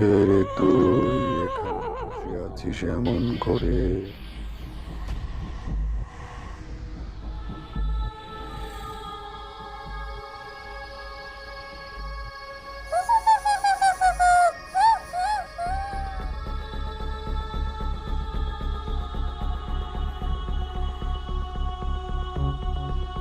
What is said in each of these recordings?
ছেড়ে তুই এখানে বসে আছিস এমন করে?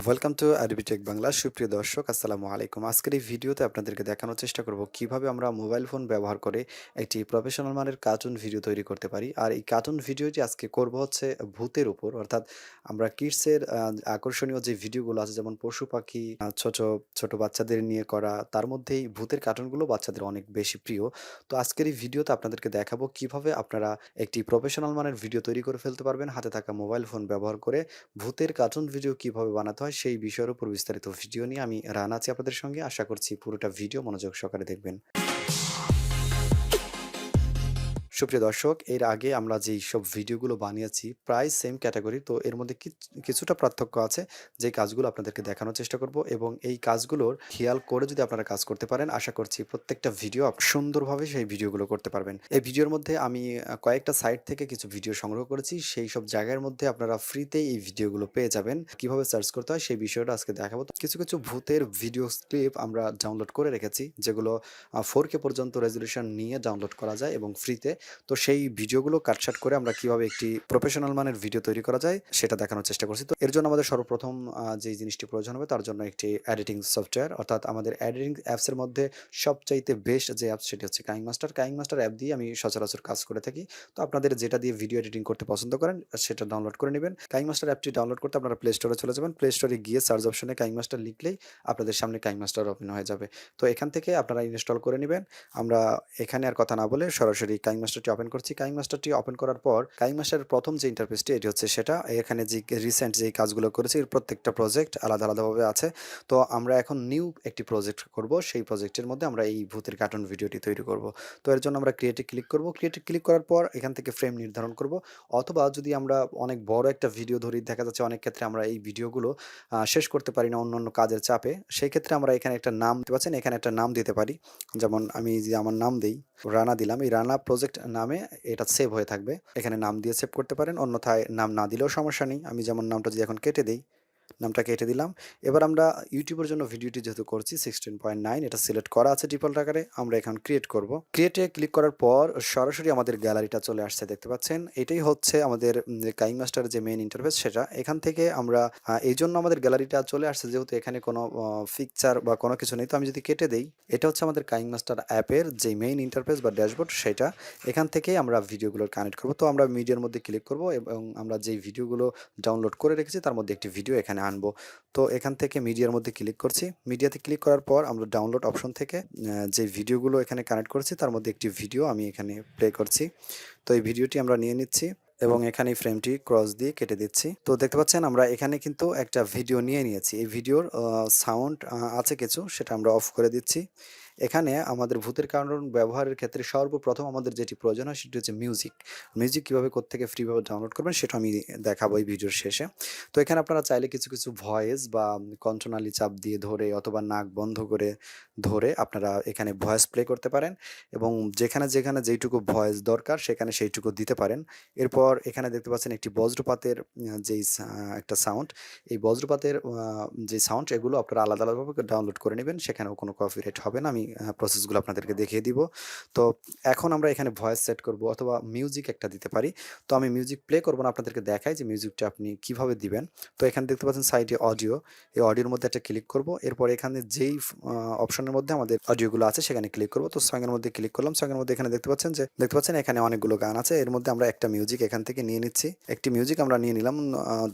ওয়েলকাম টু আরবিটেক বাংলা সুপ্রিয় দর্শক, আসসালামু আলাইকুম। আজকের এই ভিডিওতে আপনাদেরকে দেখানোর চেষ্টা করব কীভাবে আমরা মোবাইল ফোন ব্যবহার করে একটি প্রফেশনাল মানের কার্টুন ভিডিও তৈরি করতে পারি। আর এই কার্টুন ভিডিওটি আজকে করব হচ্ছে ভূতের উপর। অর্থাৎ আমরা কিডসের আকর্ষণীয় যে ভিডিওগুলো আছে, যেমন পশু পাখি ছোট ছোট বাচ্চাদের নিয়ে করা, তার মধ্যেই ভূতের কার্টুনগুলো বাচ্চাদের অনেক বেশি প্রিয়। তো আজকের এই ভিডিওতে আপনাদেরকে দেখাবো কীভাবে আপনারা একটি প্রফেশনাল মানের ভিডিও তৈরি করে ফেলতে পারবেন। হাতে থাকা মোবাইল ফোন ব্যবহার করে ভূতের কার্টুন ভিডিও কীভাবে বানাতে হয় সেই বিষয়ের উপর বিস্তারিত ভিডিও নিয়ে আমি রান আছি আপনাদের সঙ্গে। আশা করছি পুরোটা ভিডিও মনোযোগ সহকারে দেখবেন। সুপ্রিয় দর্শক, এর আগে আমরা যেই সব ভিডিওগুলো বানিয়েছি প্রায় সেম ক্যাটাগরি তো এর মধ্যে কিছ- কিছুটা পার্থক্য আছে যে কাজগুলো আপনাদেরকে দেখানোর চেষ্টা করব এবং এই কাজগুলোর খেয়াল করে যদি আপনারা কাজ করতে পারেন, আশা করছি প্রত্যেকটা ভিডিও সুন্দরভাবে সেই ভিডিওগুলো করতে পারবেন। এই ভিডিওর মধ্যে আমি কয়েকটা সাইট থেকে কিছু ভিডিও সংগ্রহ করেছি সেই সব জায়গার মধ্যে আপনারা ফ্রিতেই এই ভিডিওগুলো পেয়ে যাবেন। কীভাবে সার্চ করতে হয় সেই বিষয়টা আজকে দেখাবো। কিছু কিছু ভূতের ভিডিও ক্লিপ আমরা ডাউনলোড করে রেখেছি, যেগুলো ফোর কে পর্যন্ত রেজলিউশন নিয়ে ডাউনলোড করা যায় এবং ফ্রিতে তো সেই ভিডিওগুলো কাটছাট করে আমরা কীভাবে একটি প্রফেশনাল মানের ভিডিও তৈরি করা যায়, সেটা দেখানোর চেষ্টা করছি। তো এর জন্য আমাদের সর্বপ্রথম যে জিনিসটি প্রয়োজন হবে তার জন্য একটি এডিটিং সফটওয়্যার অর্থাৎ আমাদের এডিটিং অ্যাপসের মধ্যে সবচাইতে বেস্ট যে অ্যাপস সেটি হচ্ছে KineMaster KineMaster app দিয়ে আমি সচরাচর কাজ করে থাকি। তো আপনাদের যেটা দিয়ে ভিডিও এডিটিং করতে পছন্দ করেন, সেটা ডাউনলোড করে নেবেন। কাইং মাস্টার অ্যাপটি ডাউনলোড করতে আপনারা প্লে স্টোরে চলে যাবেন। প্লে স্টোরে গিয়ে সার্চ অপশনে কাইং মাস্টার লিখলেই আপনাদের সামনে কাইং মাস্টার ওপেন হয়ে যাবে। তো এখান থেকে আপনারা ইনস্টল করে নেবেন। আমরা এখানে আর কথা না বলে সরাসরি কাইং মাস্টারটি ওপেন করছি। কাইং মাস্টারটি ওপেন করার পর কাইং মাস্টারের প্রথম যে ইন্টারফেসটি এটি হচ্ছে সেটা। এখানে যে রিসেন্ট যে কাজগুলো করেছি প্রত্যেকটা প্রজেক্ট আলাদা আলাদাভাবে আছে। তো আমরা এখন নিউ একটি প্রজেক্ট করব। সেই প্রজেক্টের মধ্যে আমরা এই ভূতের কার্টুন ভিডিওটি তৈরি করব। তো এর জন্য আমরা ক্রিয়েটে ক্লিক করব। ক্রিয়েটে ক্লিক করার পর এখান থেকে ফ্রেম নির্ধারণ করব। অথবা যদি আমরা অনেক বড় একটা ভিডিও ধরি, দেখা যাচ্ছে অনেক ক্ষেত্রে আমরা এই ভিডিওগুলো শেষ করতে পারি না অন্য অন্য কাজের চাপে। সেই ক্ষেত্রে আমরা এখানে একটা নাম দিতে পারছেন এখানে একটা নাম দিতে পারি। যেমন আমি যে আমার নাম দেই, রানা দিলাম। এই রানা প্রজেক্ট নামে এটা সেভ হয়ে থাকবে। এখানে নাম দিয়ে সেভ করতে পারেন। অন্যথায় নাম না দিলেও সমস্যা নেই। আমি যেমন নামটা যদি এখন কেটে দিই নামটা কেটে দিলাম। এবার আমরা ইউটিউবের জন্য ভিডিওটি যেহেতু করছি সিক্সটিন পয়েন্ট নাইন এটা সিলেক্ট করা আছে ডিফল্ট আকারে, আমরা এখন ক্রিয়েট করব। ক্রিয়েটে ক্লিক করার পর সরাসরি আমাদের গ্যালারিটা চলে আসছে, দেখতে পাচ্ছেন? এটাই হচ্ছে আমাদের কাইং মাস্টার যে মেইন ইন্টারফেস সেটা। এখান থেকে আমরা এই জন্য আমাদের গ্যালারিটা চলে আসছে, যেহেতু এখানে কোনো পিকচার বা কোনো কিছু নেই। তো আমি যদি কেটে দেই, এটা হচ্ছে আমাদের কাইং মাস্টার অ্যাপের যে মেইন ইন্টারফেস বা ড্যাশবোর্ড সেটা। এখান থেকেই আমরা ভিডিওগুলো কানেক্ট করব। তো আমরা মিডিয়ার মধ্যে ক্লিক করব এবং আমরা যেই ভিডিওগুলো ডাউনলোড করে রেখেছি, তার মধ্যে একটি ভিডিও এখানে আনব। তো এখান থেকে মিডিয়ার মধ্যে ক্লিক করছি। মিডিয়াতে ক্লিক করার পর আমরা ডাউনলোড অপশন থেকে যে ভিডিওগুলো এখানে কানেক্ট করছি তার মধ্যে একটি ভিডিও আমি এখানে প্লে করছি। তো এই ভিডিওটি আমরা নিয়ে নিচ্ছি এবং এখানে ফ্রেমটি ক্রস দিয়ে কেটে দিচ্ছি। তো দেখতে পাচ্ছেন আমরা এখানে কিন্তু একটা ভিডিও নিয়ে নিয়েছি। এই ভিডিওর সাউন্ড আছে কিছু, সেটা আমরা অফ করে দিচ্ছি। এখানে আমাদের ভূতের কারণ ব্যবহারের ক্ষেত্রে সর্বপ্রথম আমাদের যেটি প্রয়োজন হয় সেটি হচ্ছে মিউজিক মিউজিক কীভাবে কোত্থেকে ফ্রিভাবে ডাউনলোড করবেন সেটা আমি দেখাবো এই ভিডিওর শেষে। তো এখানে আপনারা চাইলে কিছু কিছু ভয়েস বা কণ্ঠনালী চাপ দিয়ে ধরে অথবা নাক বন্ধ করে ধরে আপনারা এখানে ভয়েস প্লে করতে পারেন এবং যেখানে যেখানে যেইটুকু ভয়েস দরকার সেখানে সেইটুকু দিতে পারেন। এরপর এখানে দেখতে পাচ্ছেন একটি বজ্রপাতের যেই একটা সাউন্ড এই বজ্রপাতের যে সাউন্ড এগুলো আপনারা আলাদা, আলাদাভাবে ডাউনলোড করে নেবেন। সেখানেও কোনো কপিরাইট হবে না। আমি প্রসেসগুলো আপনাদেরকে দেখিয়ে দিব। তো এখন আমরা এখানে ভয়েস সেট করব অথবা মিউজিক একটা দিতে পারি। তো আমি মিউজিক প্লে করব না, আপনাদেরকে দেখাই যে মিউজিকটা আপনি কীভাবে দিবেন। তো এখানে দেখতে পাচ্ছেন সাইডে অডিও এই অডিওর মধ্যে একটা ক্লিক করব। এরপর এখানে যেই অপশনের মধ্যে আমাদের অডিওগুলো আছে সেখানে ক্লিক করব। তো সঙ্গের মধ্যে ক্লিক করলাম। সঙ্গের মধ্যে এখানে দেখতে পাচ্ছেন যে, দেখতে পাচ্ছেন এখানে অনেকগুলো গান আছে। এর মধ্যে আমরা একটা মিউজিক এখান থেকে নিয়ে নিচ্ছি। একটি মিউজিক আমরা নিয়ে নিলাম।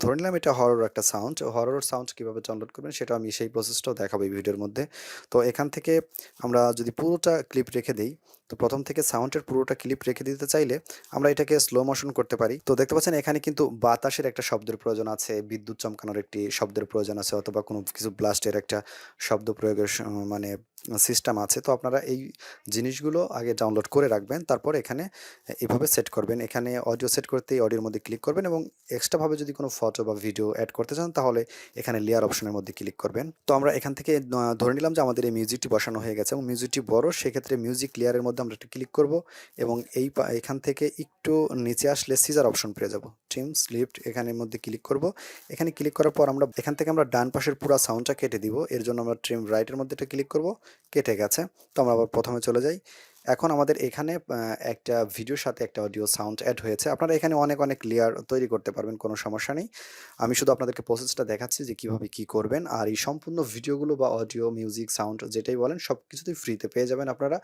ধরে নিলাম এটা হরর একটা সাউন্ড হরর সাউন্ড কীভাবে ডাউনলোড করবেন সেটা আমি সেই প্রসেসটাও দেখাবো এই ভিডিওর মধ্যে। তো এখান থেকে আমরা যদি পুরোটা ক্লিপ রেখে দেই তো প্রথম থেকে সাউন্ডের পুরোটা ক্লিপ রেখে দিতে চাইলে আমরা এটাকে স্লো মোশন করতে পারি। তো দেখতে পাচ্ছেন, এখানে কিন্তু বাতাসের একটা শব্দের প্রয়োজন আছে, বিদ্যুৎ চমকানোর একটি শব্দের প্রয়োজন আছে, অথবা কোনো কিছু ব্লাস্টের একটা শব্দ প্রয়োগের মানে সিস্টেম আছে। তো আপনারা এই জিনিসগুলো আগে ডাউনলোড করে রাখবেন, তারপর এখানে এভাবে সেট করবেন। এখানে অডিও সেট করতে অডিওর মধ্যে ক্লিক করবেন এবং এক্সট্রাভাবে যদি কোনো ফটো বা ভিডিও অ্যাড করতে চান, তাহলে এখানে লেয়ার অপশনের মধ্যে ক্লিক করবেন। তো আমরা এখান থেকে ধরে নিলাম যে আমাদের এই মিউজিকটি বসানো হয়ে গেছে এবং মিউজিকটি বড়, সেক্ষেত্রে মিউজিক লেয়ারের মধ্যে মধ্যে আমরা একটু ক্লিক করব এবং এই এখান থেকে একটু নিচে আসলে সিজার অপশন পেয়ে যাব। ট্রিম স্লিপ্ট এখানের মধ্যে ক্লিক করব। এখানে ক্লিক করার পর আমরা, এখান থেকে আমরা ডান পাশের পুরো সাউন্ডটা কেটে দিব। এর জন্য আমরা ট্রিম রাইটের মধ্যে একটা ক্লিক করব। কেটে গেছে। তো আমরা আবার প্রথমে চলে যাই। এখন আমাদের এখানে একটা ভিডিওর সাথে একটা অডিও সাউন্ড অ্যাড হয়েছে। আপনারা এখানে অনেক অনেক লেয়ার তৈরি করতে পারবেন, কোনো সমস্যা নেই। আমি শুধু আপনাদেরকে প্রসেসটা দেখাচ্ছি যে কীভাবে কি করবেন। আর এই সম্পূর্ণ ভিডিওগুলো বা অডিও মিউজিক সাউন্ড যেটাই বলেন, সব কিছুতেই ফ্রিতে পেয়ে যাবেন আপনারা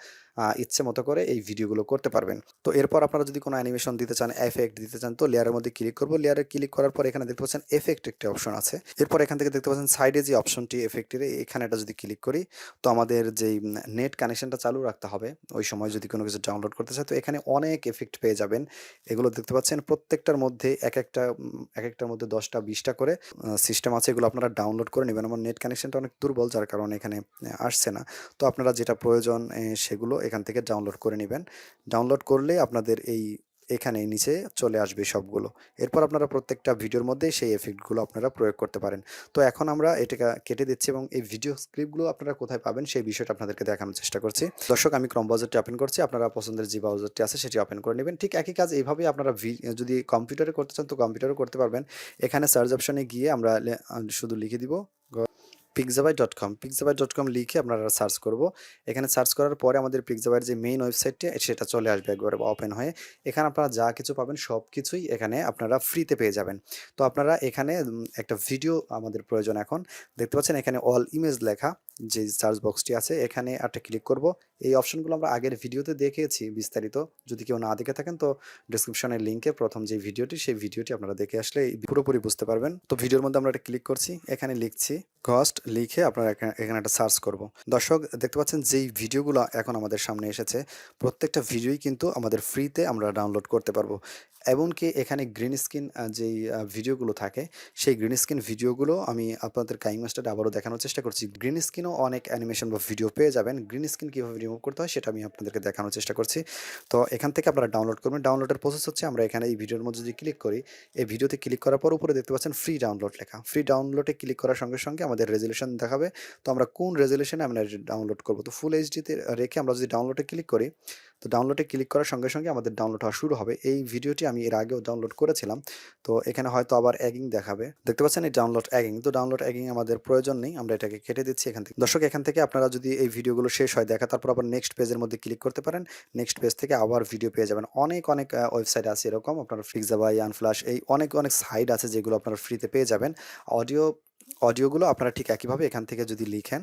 ইচ্ছে মতো করে এই ভিডিওগুলো করতে পারবেন। তো এরপর আপনারা যদি কোনো অ্যানিমেশন দিতে চান এফেক্ট দিতে চান, তো লেয়ারের মধ্যে ক্লিক করব। লেয়ারে ক্লিক করার পর এখানে দেখতে পাচ্ছেন এফেক্ট একটা অপশন আছে। এরপর এখান থেকে দেখতে পাচ্ছেন সাইডে যে অপশনটি এফেক্টের এখানে এটা যদি ক্লিক করি, তো আমাদের যেই নেট কানেকশনটা চালু রাখতে হবে, ওই সময় যদি কোনো কিছু ডাউনলোড করতে চায়, তো এখানে অনেক এফেক্ট পেয়ে যাবেন। এগুলো দেখতে পাচ্ছেন প্রত্যেকটার মধ্যে এক একটা, এক একটার মধ্যে দশটা, বিশটা করে সিস্টেম আছে। এগুলো আপনারা ডাউনলোড করে নেবেন। আমার নেট কানেকশানটা অনেক দুর্বল, যার কারণে এখানে আসছে না। তো আপনারা যেটা প্রয়োজন সেগুলো এখান থেকে ডাউনলোড করে নেবেন। ডাউনলোড করলে আপনাদের এই এখানে নিচে চলে আসবে সবগুলো। এরপর আপনারা প্রত্যেকটা ভিডিওর মধ্যে সেই এফেক্টগুলো আপনারা প্রয়োগ করতে পারেন। তো এখন আমরা এটাকে কেটে দিচ্ছি এবং এই ভিডিও স্ক্রিপ্টগুলো আপনারা কোথায় পাবেন সেই বিষয়টা আপনাদেরকে দেখানোর চেষ্টা করছি। দর্শক, আমি ক্রম ব্রাউজারটি ওপেন করছি। আপনারা পছন্দের যে ব্রাউজারটি আছে সেটি ওপেন করে নেবেন। ঠিক একই কাজ এইভাবেই আপনারা যদি কম্পিউটারে করতে চান তো কম্পিউটারে করতে পারবেন। এখানে সার্চ অপশনে গিয়ে আমরা শুধু লিখে দিব পিকজাবাই ডট কম পিকজাবাই ডট কম লিখে আপনারা সার্চ করব। এখানে সার্চ করার পরে আমাদের পিকজাবাইয়ের যে মেইন ওয়েবসাইটটি সেটা চলে আসবে একবারে ওপেন হয়ে। এখানে আপনারা যা কিছু পাবেন, সব কিছুই এখানে আপনারা ফ্রিতে পেয়ে যাবেন। তো আপনারা এখানে একটা ভিডিও আমাদের প্রয়োজন এখন। দেখতে পাচ্ছেন এখানে অল ইমেজ লেখা যে সার্চ বক্সটি আছে, এখানে একটা ক্লিক করব। এই অপশনগুলো আমরা আগের ভিডিওতে দেখেছি বিস্তারিত। যদি কেউ না দেখে থাকেন তো ডিসক্রিপশনের লিঙ্কে প্রথম যে ভিডিওটি, সেই ভিডিওটি আপনারা দেখে আসলে পুরোপুরি বুঝতে পারবেন। তো ভিডিওর মধ্যে আমরা একটা ক্লিক করছি, এখানে লিখছি কস্ট লিখে আপনারা এখানে একটা সার্চ করব। দর্শক, দেখতে পাচ্ছেন যেই ভিডিওগুলো এখন আমাদের সামনে এসেছে, প্রত্যেকটা ভিডিওই কিন্তু আমাদের ফ্রিতে আমরা ডাউনলোড করতে পারব। এমনকি এখানে গ্রিন স্ক্রিন যেই ভিডিওগুলো থাকে, সেই গ্রিন স্ক্রিন ভিডিওগুলো আমি আপনাদের কাইং মাস্টারে আবারও দেখানোর চেষ্টা করছি। গ্রিন স্ক্রিনও অনেক অ্যানিমেশন বা ভিডিও পেয়ে যাবেন। গ্রিন স্ক্রিন কীভাবে রিমুভ করতে হয় সেটা আমি আপনাদেরকে দেখানোর চেষ্টা করছি। তো এখান থেকে আপনারা ডাউনলোড করবেন। ডাউনলোডের প্রসেস হচ্ছে আমরা এখানে এই ভিডিওর মধ্যে যদি ক্লিক করি, এই ভিডিওতে ক্লিক করার পর উপরে দেখতে পাচ্ছেন ফ্রি ডাউনলোড লেখা। ফ্রি ডাউনলোডে ক্লিক করার সঙ্গে সঙ্গে আমাদের রেজলিউশন দেখাবে। তো আমরা কোন রেজলিউশনে আমরা ডাউনলোড করব? তো ফুল এইচডিতে রেখে আমরা যদি ডাউনলোডে ক্লিক করি তো ডাউনলোডে ক্লিক করার সঙ্গে সঙ্গে আমাদের ডাউনলোড হওয়া শুরু হবে। এই ভিডিওটি আমি এর আগেও ডাউনলোড করেছিলাম। তো এখানে হয়তো আবার অ্যাগিং দেখাবে। দেখতে পাচ্ছেন এই ডাউনলোড অ্যাগিং তো ডাউনলোড অ্যাগিং আমাদের প্রয়োজন নেই। আমরা এটাকে কেটে দিচ্ছি এখান থেকে। দর্শক, এখান থেকে আপনারা যদি এই ভিডিওগুলো শেষ হয় দেখা তারপর আবার নেক্সট পেজের মধ্যে ক্লিক করতে পারেন। নেক্সট পেজ থেকে আবার ভিডিও পেয়ে যাবেন। অনেক অনেক ওয়েবসাইট আছে এরকম। আপনারা ফিক্সাবাই আনফ্লাশ এই অনেক অনেক সাইট আছে যেগুলো আপনারা ফ্রিতে পেয়ে যাবেন। অডিও অডিওগুলো আপনারা ঠিক একইভাবে এখান থেকে যদি লিখেন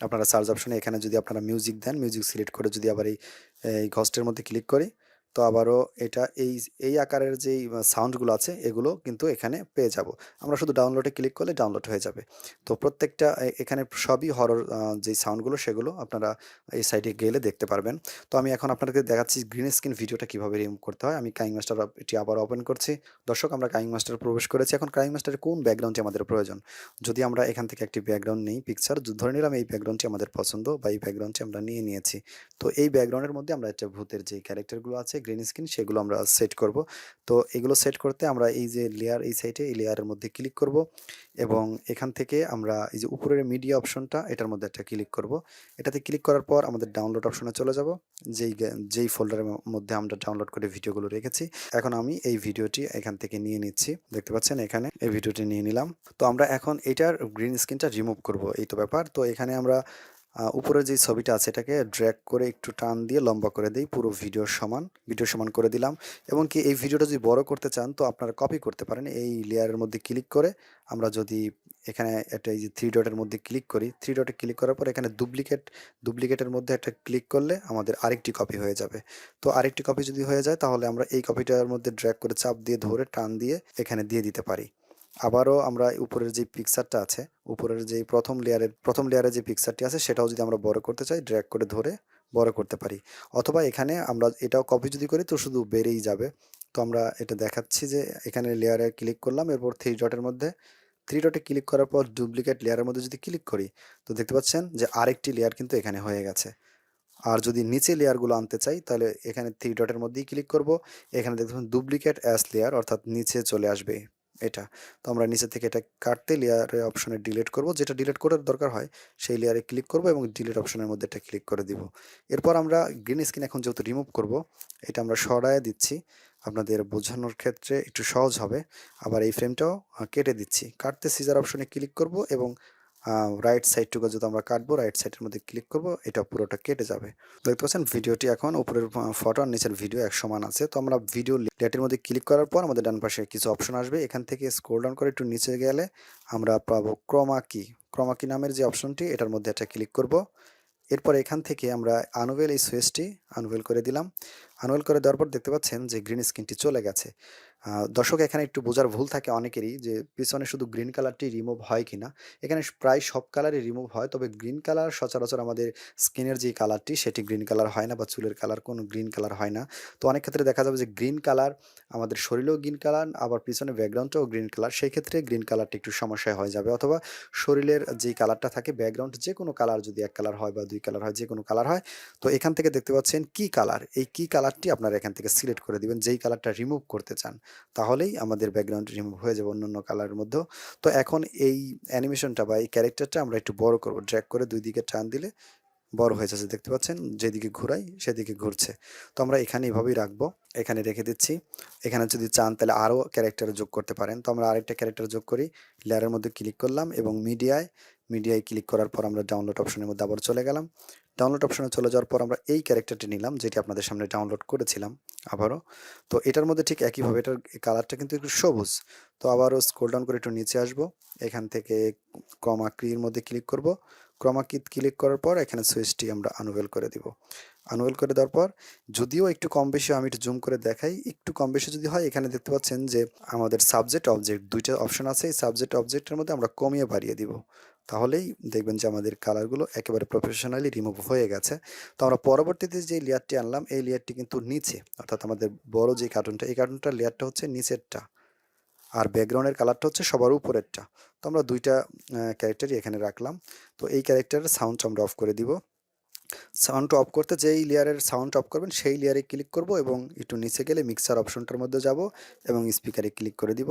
আপনারা সার্চ অপশনে এখানে যদি আপনারা মিউজিক দেন মিউজিক সিলেক্ট করে যদি আবার এই ঘস্টের মধ্যে ক্লিক করি তো আবারও এটা এই এই আকারের যেই সাউন্ডগুলো আছে, এগুলো কিন্তু এখানে পেয়ে যাব। আমরা শুধু ডাউনলোডে ক্লিক করলে ডাউনলোড হয়ে যাবে। তো প্রত্যেকটা এখানে সবই হরর যে সাউন্ডগুলো সেগুলো আপনারা এই সাইডে গেলে দেখতে পারবেন। তো আমি এখন আপনাদেরকে দেখাচ্ছি গ্রিন স্ক্রিন ভিডিওটা কীভাবে রিমুভ করতে হয়। আমি কাইং মাস্টার এটি আবার ওপেন করছি। দর্শক, আমরা কাইং মাস্টার প্রবেশ করেছি। এখন কাইং মাস্টারের কোন ব্যাকগ্রাউন্ডটি আমাদের প্রয়োজন? যদি আমরা এখান থেকে একটি ব্যাকগ্রাউন্ড নেই পিকচার ধরে নিলাম এই ব্যাকগ্রাউন্ডটি আমাদের পছন্দ বা এই ব্যাকগ্রাউন্ডটি আমরা নিয়ে নিয়েছি, তো এই ব্যাকগ্রাউন্ডের মধ্যে আমরা একটা ভূতের যে ক্যারেক্টারগুলো আছে গ্রিন স্ক্রিন সেগুলো আমরা সেট করব। তো এগুলো সেট করতে আমরা এই যে লেয়ার এই সাইটে এই লেয়ারের মধ্যে ক্লিক করব এবং এখান থেকে আমরা এই যে উপরের মিডিয়া অপশনটা এটার মধ্যে একটা ক্লিক করব। এটাতে ক্লিক করার পর আমাদের ডাউনলোড অপশনে চলে যাব। যেই যেই ফোল্ডারের মধ্যে আমরা ডাউনলোড করে ভিডিওগুলো রেখেছি, এখন আমি এই ভিডিওটি এখান থেকে নিয়ে নিচ্ছি। দেখতে পাচ্ছেন এখানে এই ভিডিওটি নিয়ে নিলাম। তো আমরা এখন এটার গ্রিন স্ক্রিনটা রিমুভ করব, এই তো ব্যাপার। তো এখানে আমরা উপরে যে ছবিটা আছে এটাকে ড্র্যাগ করে একটু টান দিয়ে লম্বা করে দিই, পুরো ভিডিওর সমান ভিডিও সমান করে দিলাম। এবং কি এই ভিডিওটা যদি বড় করতে চান, তো আপনারা কপি করতে পারেন। এই লেয়ারের মধ্যে ক্লিক করে আমরা যদি এখানে একটা এই যে থ্রি ডটের মধ্যে ক্লিক করি থ্রি ডটে ক্লিক করার পর এখানে ডুপ্লিকেট ডুপ্লিকেটের মধ্যে একটা ক্লিক করলে আমাদের আরেকটি কপি হয়ে যাবে। তো আরেকটি কপি যদি হয়ে যায়, তাহলে আমরা এই কপিটার মধ্যে ড্র্যাগ করে চাপ দিয়ে, ধরে টান দিয়ে এখানে দিয়ে দিতে পারি। আবারও আমরা উপরের যে পিকচারটা আছে, উপরের যে প্রথম লেয়ারের প্রথম লেয়ারের যে পিকচারটি আছে, সেটাও যদি আমরা বড় করতে চাই ড্র্যাগ করে ধরে বড় করতে পারি। অথবা এখানে আমরা এটাও কপি যদি করি, তো শুধু বেড়েই যাবে। তো আমরা এটা দেখাচ্ছি যে এখানে লেয়ারে ক্লিক করলাম, এরপর থ্রি ডটের মধ্যে থ্রি ডটে ক্লিক করার পর ডুপ্লিকেট লেয়ারের মধ্যে যদি ক্লিক করি, তো দেখতে পাচ্ছেন যে আরেকটি লেয়ার কিন্তু এখানে হয়ে গেছে। আর যদি নিচে লেয়ারগুলো আনতে চাই, তাহলে এখানে থ্রি ডটের মধ্যেই ক্লিক করব। এখানে পাচ্ছেন ডুপ্লিকেট অ্যাস লেয়ার অর্থাৎ নিচে চলে আসবে। এটা। তো আমরা নিচে থেকে এটা কাটতে লেয়ারে অপশনে ডিলিট করব। যেটা ডিলিট করার দরকার হয়, সেই লেয়ারে ক্লিক করব এবং ডিলিট অপশনের মধ্যে এটা ক্লিক করে দিব। এরপর আমরা গ্রিন স্ক্রিন এখন যেহেতু রিমুভ করব, এটা আমরা সরায় দিচ্ছি। আপনাদের বোঝানোর ক্ষেত্রে একটু সহজ হবে। আবার এই ফ্রেমটাও কেটে দিচ্ছি। কাটতে সিজার অপশনে ক্লিক করব এবং রাইট সাইডটুকু যদি আমরা কাটবো রাইট সাইডের মধ্যে ক্লিক করব, এটা পুরোটা কেটে যাবে। দেখতে পাচ্ছেন, ভিডিওটি এখন উপরের ফটো আর নিচের ভিডিও এক সমান আছে। তো আমরা ভিডিও লেটের মধ্যে ক্লিক করার পর আমাদের ডান পাশে কিছু অপশন আসবে। এখান থেকে স্ক্রল ডাউন করে একটু নিচে গেলে আমরা পাবো ক্রমা কি ক্রমা কি নামের যে অপশনটি এটার মধ্যে একটা ক্লিক করব। এরপর এখান থেকে আমরা আনুভেল এই সুইচটি আনুভেল করে দিলাম। আনুভেল করে দেওয়ার পর দেখতে পাচ্ছেন যে গ্রিন স্ক্রিনটি চলে গেছে। দর্শক এখানে একটু বোঝার ভুল থাকে অনেকেরই যে, পিছনে শুধু গ্রিন কালারটি রিমুভ হয় কিনা। এখানে প্রায় সব কালারই রিমুভ হয়, তবে গ্রিন কালার সচরাচর আমাদের স্কিনের যে কালারটি সেটি গ্রিন কালার হয় না বা চুলের কালার কোনো গ্রিন কালার হয় না। তো অনেক ক্ষেত্রে দেখা যাবে যে গ্রিন কালার আমাদের শরীরেও গ্রিন কালার আবার পিছনে ব্যাকগ্রাউন্ডটাও গ্রিন কালার সেই ক্ষেত্রে গ্রিন কালারটি একটু সমস্যায় হয়ে যাবে। অথবা শরীরের যেই কালারটা থাকে ব্যাকগ্রাউন্ড যে কোনো কালার যদি এক কালার হয় বা দুই কালার হয়, যে কোনো কালার হয়, তো এখান থেকে দেখতে পাচ্ছেন কি কালার এই কি কালারটি আপনারা এখান থেকে সিলেক্ট করে দিবেন, যেই কালারটা রিমুভ করতে চান। তাহলেই আমাদের ব্যাকগ্রাউন্ড রিমুভ হয়ে যাবে অন্য অন্য কালারের মধ্যেও। তো এখন এই অ্যানিমেশনটা বা এই ক্যারেক্টারটা আমরা একটু বড় করব। ড্র্যাগ করে দুই দিকে টান দিলে বড় হয়ে যাচ্ছে, দেখতে পাচ্ছেন? যেদিকে ঘুরাই সেদিকে ঘুরছে। তো আমরা এখানে এভাবেই রাখব। এখানে রেখে দিচ্ছি। এখানে যদি চান তাহলে আরও ক্যারেক্টার যোগ করতে পারেন। তো আমরা আরেকটা ক্যারেক্টার যোগ করি। লেয়ারের মধ্যে ক্লিক করলাম এবং মিডিয়ায় মিডিয়ায় ক্লিক করার পর আমরা ডাউনলোড অপশনের মধ্যে আবার চলে গেলাম। ডাউনলোড অপশনে চলে যাওয়ার পর আমরা এই ক্যারেক্টারটি নিলাম, যেটি আপনাদের সামনে ডাউনলোড করেছিলাম আবারও। তো এটার মধ্যে ঠিক একইভাবে এটার কালারটা কিন্তু একটু সবুজ। তো আবারও স্ক্রল ডাউন করে একটু নিচে আসব। এখান থেকে ক্রমাকৃর মধ্যে ক্লিক করব। ক্রমাকৃত ক্লিক করার পর এখানে সুইচটি আমরা আনুভেল করে দিব। আনুভেল করে দেওয়ার পর যদিও একটু কম বেশি আমি একটু জুম করে দেখাই, একটু কম বেশি যদি হয়, এখানে দেখতে পাচ্ছেন যে আমাদের সাবজেক্ট অবজেক্ট দুইটা অপশন আছে। এই সাবজেক্ট অবজেক্টের মধ্যে আমরা কমিয়ে বাড়িয়ে দিব। তাহলেই দেখবেন যে আমাদের কালারগুলো একেবারে প্রফেশনালি রিমুভ হয়ে গেছে। তো আমরা পরবর্তীতে যে লেয়ারটি আনলাম, এই লেয়ারটি কিন্তু নিচে, অর্থাৎ আমাদের বড় যে কার্টুনটা এই কার্টুনটার লেয়ারটা হচ্ছে নিচেরটা। আর ব্যাকগ্রাউন্ডের কালারটা হচ্ছে সবার উপরেরটা। তো আমরা দুইটা ক্যারেক্টারই এখানে রাখলাম। তো এই ক্যারেক্টারের সাউন্ড আমরা অফ করে দিব। সাউন্ড অফ করতে যেই লেয়ারের সাউন্ড অফ করবেন, সেই লেয়ারে ক্লিক করব এবং একটু নিচে গেলে মিক্সার অপশনটার মধ্যে যাব এবং স্পিকারে ক্লিক করে দিব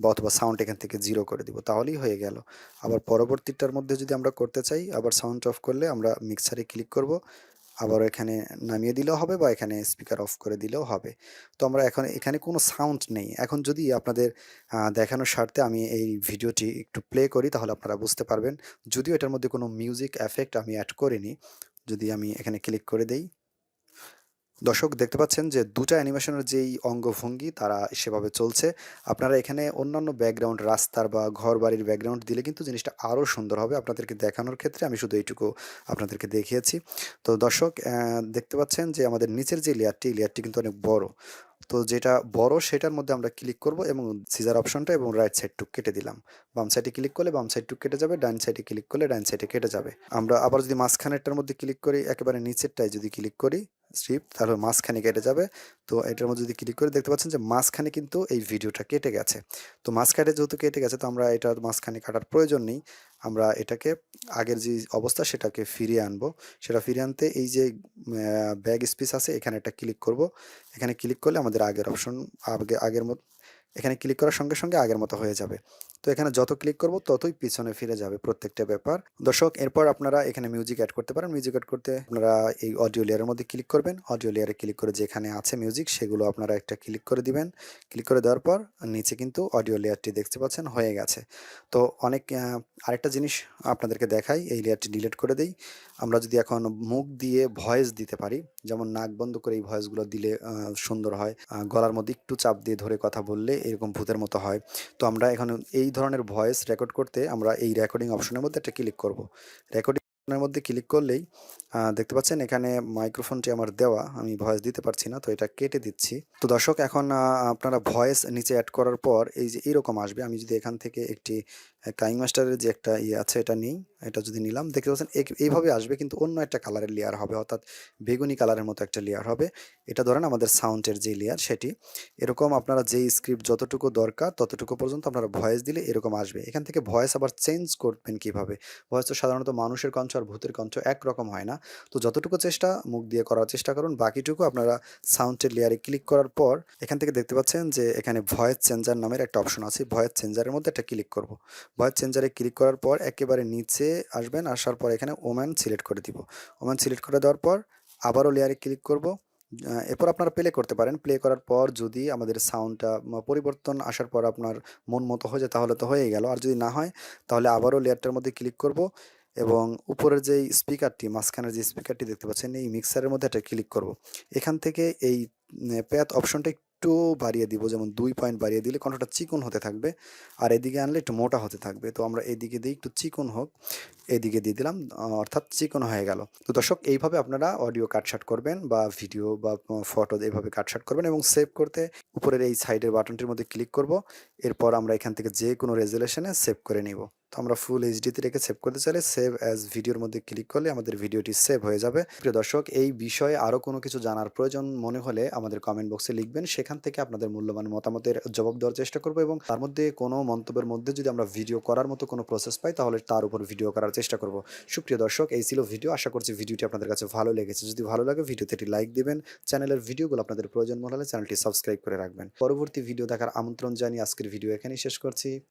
বা অথবা সাউন্ড এখান থেকে জিরো করে দিব, তাহলেই হয়ে গেল। আবার পরবর্তীটার মধ্যে যদি আমরা করতে চাই, আবার সাউন্ড অফ করলে আমরা মিক্সারে ক্লিক করব আবার এখানে নামিয়ে দিলেও হবে বা এখানে স্পিকার অফ করে দিলেও হবে। তো আমরা এখন এখানে কোনো সাউন্ড নেই। এখন যদি আপনাদের দেখানোর স্বার্থে আমি এই ভিডিওটি একটু প্লে করি, তাহলে আপনারা বুঝতে পারবেন। যদিও এটার মধ্যে কোনো মিউজিক এফেক্ট আমি অ্যাড করিনি যদি আমি এখানে ক্লিক করে দেই। দর্শক, দেখতে পাচ্ছেন যে দুটো অ্যানিমেশনের যেই অঙ্গভঙ্গি তারা সেভাবে চলছে। আপনারা এখানে অন্যান্য ব্যাকগ্রাউন্ড রাস্তার বা ঘর বাড়ির ব্যাকগ্রাউন্ড দিলে কিন্তু জিনিসটা আরও সুন্দর হবে আপনাদেরকে দেখানোর ক্ষেত্রে। আমি শুধু এইটুকু আপনাদেরকে দেখিয়েছি। তো দর্শক দেখতে পাচ্ছেন যে আমাদের নিচের যে লেয়ারটি লেয়ারটি কিন্তু অনেক বড়। তো যেটা বড় সেটার মধ্যে আমরা ক্লিক করব এবং সিজার অপশনটা এবং রাইট সাইড টুক কেটে দিলাম। বাম সাইডে ক্লিক করলে বাম সাইড টুক কেটে যাবে, ডান সাইডে ক্লিক করলে ডান সাইডে কেটে যাবে। আমরা আবার যদি মাঝখানেরটার মধ্যে ক্লিক করি, একেবারে নিচেরটায় যদি ক্লিক করি স্ট্রিপ তাহলে মাঝখানে কেটে যাবে। তো এটার মধ্যে যদি ক্লিক করে দেখতে পাচ্ছেন যে মাঝখানে কিন্তু এই ভিডিওটা কেটে গেছে। তো মাঝখানে যেহেতু কেটে গেছে, তো আমরা এটা মাঝখানে কাটার প্রয়োজন নেই। আমরা এটাকে আগের যে অবস্থা, সেটাকে ফিরিয়ে আনব। সেটা ফিরিয়ে আনতে এই যে ব্যাগ স্পেস আছে, এখানে একটা ক্লিক করব। এখানে ক্লিক করলে আমাদের আগের অপশন আগে, আগের মতো, এখানে ক্লিক করার সঙ্গে সঙ্গে আগের মতো হয়ে যাবে। তো এখানে যত ক্লিক করব ততই পিছনে ফিরে যাবে প্রত্যেকটা ব্যাপার। দর্শক, এরপর আপনারা এখানে মিউজিক অ্যাড করতে পারেন। মিউজিক অ্যাড করতে আপনারা এই অডিও লেয়ারের মধ্যে ক্লিক করবেন। অডিও লেয়ারে ক্লিক করে যেখানে আছে মিউজিক সেগুলো আপনারা একটা ক্লিক করে দিবেন। ক্লিক করে দেওয়ার পর নিচে কিন্তু অডিও লেয়ারটি দেখতে পাচ্ছেন, হয়ে গেছে। তো অনেক আরেকটা জিনিস আপনাদেরকে দেখাই, এই লেয়ারটি ডিলিট করে দেই। আমরা যদি এখন মুখ দিয়ে ভয়েস দিতে পারি, যেমন নাক বন্ধ করে এই ভয়েসগুলো দিলে সুন্দর হয়। গলার মধ্যে একটু চাপ দিয়ে ধরে কথা বললে এরকম ভূতের মতো হয়। তো আমরা এখন এই ধরনের ভয়েস রেকর্ড করতে আমরা এই রেকর্ডিং অপশনের মধ্যে একটা ক্লিক করব। রেকর্ডিং অপশনের মধ্যে ক্লিক করলেই দেখতে পাচ্ছেন এখানে মাইক্রোফোনটি আমার দেওয়া, আমি ভয়েস দিতে পারছি না, তো এটা কেটে দিচ্ছি। তো দর্শক, এখন আপনারা ভয়েস নিচে অ্যাড করার পর এই যে এরকম আসবে, আমি যদি এখান থেকে একটি কাইং মাস্টারের যে একটা ইয়ে আছে, এটা নেই। এটা যদি নিলাম, দেখতে পাচ্ছেন এইভাবে আসবে, কিন্তু অন্য একটা কালারের লেয়ার হবে, অর্থাৎ বেগুনি কালারের মতো একটা লেয়ার হবে। এটা ধরেন আমাদের সাউন্ডের যে লেয়ার সেটি। এরকম আপনারা যেই স্ক্রিপ্ট যতটুকু দরকার, ততটুকু পর্যন্ত আপনারা ভয়েস দিলে এরকম আসবে। এখান থেকে ভয়েস আবার চেঞ্জ করবেন কীভাবে? ভয়েস তো সাধারণত মানুষের কণ্ঠ আর ভূতের কণ্ঠ একরকম হয় না। তো যতটুকু চেষ্টা, মুখ দিয়ে করার চেষ্টা করুন। বাকিটুকু আপনারা সাউন্ডের লেয়ারে ক্লিক করার পর, এখান থেকে দেখতে পাচ্ছেন যে এখানে ভয়েস চেঞ্জার নামের একটা অপশন আছে। ভয়েস চেঞ্জারের মধ্যে একটা ক্লিক করব। ভয়েস চেঞ্জারে ক্লিক করার পর একেবারে নিচে আসবেন, আসার পর এখানে ওম্যান সিলেক্ট করে দিব। ওম্যান সিলেক্ট করে দেওয়ার পর আবারও লেয়ারে ক্লিক করব। এরপর আপনারা প্লে করতে পারেন। প্লে করার পর যদি আমাদের সাউন্ডটা পরিবর্তন আসার পর আপনার মন মতো হয়ে যায় তাহলে তো হয়ে গেল। আর যদি না হয়, তাহলে আবারও লেয়ারটার মধ্যে ক্লিক করব এবং উপরের যেই স্পিকারটি মাঝখানের যে স্পিকারটি দেখতে পাচ্ছেন, এই মিক্সারের মধ্যে একটা ক্লিক করব। এখান থেকে এই প্যাথ অপশনটা একটু বাড়িয়ে দিব, যেমন দুই পয়েন্ট বাড়িয়ে দিলে কণ্ঠটা চিকন হতে থাকবে আর এদিকে আনলে একটু মোটা হতে থাকবে। তো আমরা এদিকে দিয়ে একটু চিকন হোক, এদিকে দিয়ে দিলাম, অর্থাৎ চিকন হয়ে গেল। তো দর্শক, এইভাবে আপনারা অডিও কাটশাট করবেন বা ভিডিও বা ফটো এইভাবে কাটশাট করবেন এবং সেভ করতে উপরের এই সাইডের বাটনটির মধ্যে ক্লিক করব। এরপর আমরা এখান থেকে যে কোনো রেজুলেশনে সেভ করে নিব। তো আমরা ফুল এইচডিতে রেখে সেভ করতে চাইলে সেভ অ্যাজ ভিডিওর মধ্যে ক্লিক করলে আমাদের ভিডিওটি সেভ হয়ে যাবে। প্রিয় দর্শক, এই বিষয়ে আরও কোনো কিছু জানার প্রয়োজন মনে হলে আমাদের কমেন্ট বক্সে লিখবেন। সেখান থেকে আপনাদের মূল্যবান মতামতের জবাব দেওয়ার চেষ্টা করব এবং তার মধ্যে কোনো মন্তব্যের মধ্যে যদি আমরা ভিডিও করার মতো কোনো প্রসেস পাই, তাহলে তার উপর ভিডিও করার চেষ্টা করব। সুপ্রিয় দর্শক, এই ছিল ভিডিও আশা করছি ভিডিওটি আপনাদের কাছে ভালো লেগেছে। যদি ভালো লাগে ভিডিওতে একটি লাইক দিবেন। চ্যানেলের ভিডিওগুলো আপনাদের প্রয়োজন মনে হলে চ্যানেলটি সাবস্ক্রাইব করে রাখবেন। পরবর্তী ভিডিও দেখার আমন্ত্রণ জানিয়ে আজকের ভিডিও এখানেই শেষ করছি।